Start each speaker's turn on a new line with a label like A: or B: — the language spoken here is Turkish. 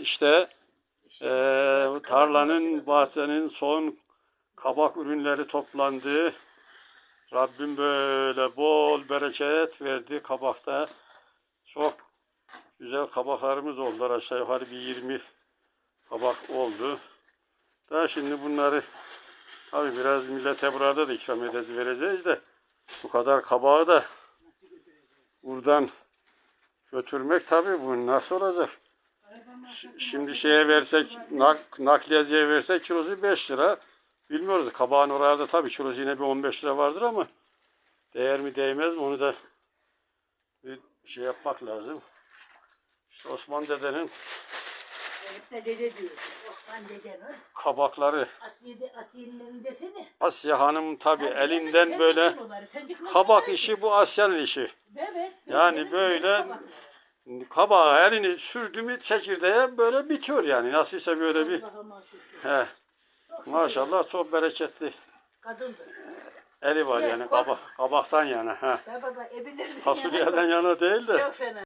A: İşte eee, tarlanın, bahçenin son kabak ürünleri toplandı. Rabbim böyle bol bereket verdi kabakta. Çok güzel kabaklarımız oldu. Aşağı yukarı bir 20 kabak oldu. Daha şimdi bunları tabi biraz millete burada da ikram edeceğiz, vereceğiz de bu kadar kabağı da buradan götürmek tabi bu nasıl olacak? Şimdi şeye versek, nak, nakliyeciye versek kilosu 5 lira. Bilmiyoruz. Kabağın oralarda tabii kilosu yine bir 15 lira vardır ama değer mi değmez mi onu da bir şey yapmak lazım. İşte Osman dedenin
B: Hep de dede diyorsun. Osman dede mi?
A: kabakları.
B: Asiye, Asiye'nin desene.
A: Asya Hanım tabii
B: Sen-
A: elinden böyle
B: onları, sen
A: kabak işi bu Asya'nın işi.
B: Evet.
A: Yani böyle
B: kabak.
A: Kabağı elini sürdü mü çekirdeğe böyle bitiyor yani. Nasılsa böyle bir he, maşallah çok bereketli
B: Kadındır.
A: eli var yani kabak, kabaktan yana. He.
B: Ebilerin
A: Fasulyeden yana değil de.
B: Çok fena.